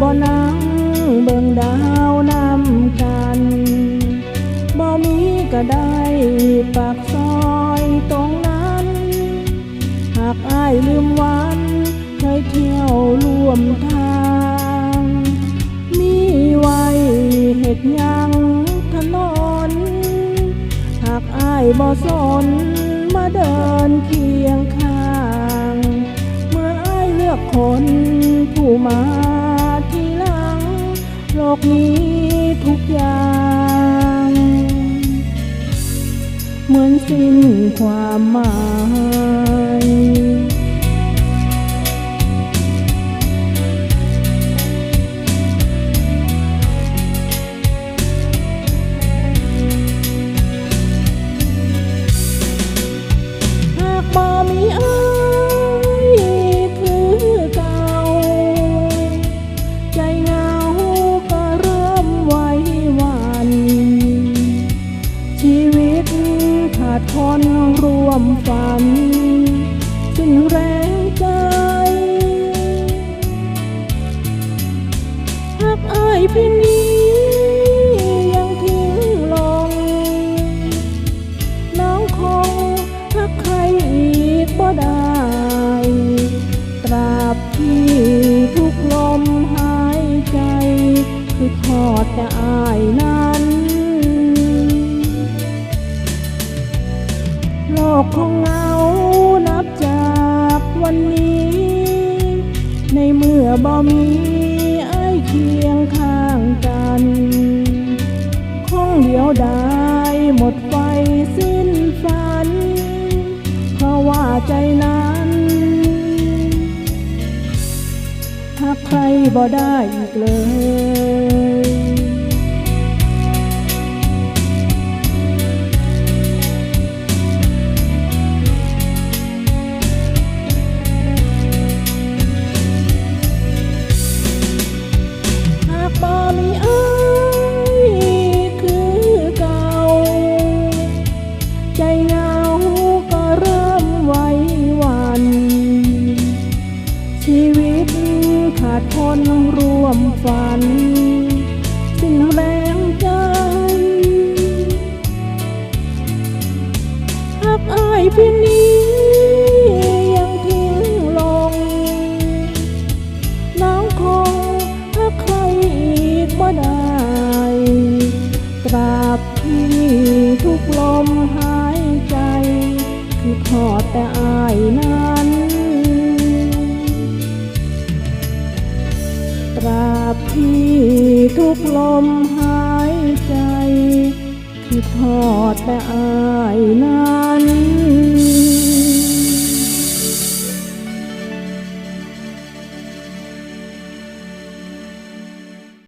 บ่นั่งเบิ่งดาวนำกันบ่มีก็ได้ปากซอยตรงนั้น หากอายลืมวันเคยเที่ยวร่วมทาง มีไว้เห็ดยังถนน หากอายบ่สนมาเดินเคียงข้าง เมื่ออายเลือกคนผู้มา โลกนี้ทุกอย่าง เหมือนสิ้นความหมาย ดคนร่วมฝัน สิ้นแรงใจหากอายพี่นี้ยังทิ้งลง น้องคงทักใครอีกบ่ได้ ตราบที่ทุกลมหายใจ คือทอดแต่อายนั้น โลกของเงานับจากวันนี้ ในเมื่อบ่มีไอ้เคียงข้างกันคงเดียวดายหมดไฟสิ้นฝัน เพราะว่าใจนั้นหากใครบ่ได้อีกเลย ขาดคนร่วมฝัน สิ้นแรงใจหากอายเพี่นี้ยังทิ้งลง น้องคงถ้าใครอีกบ่ได้ตราบที่ทุกลมหายใจ คือทอแต่อายนั้น ตราบที่ทุกลมหายใจ คือทอดแต่อายนั้น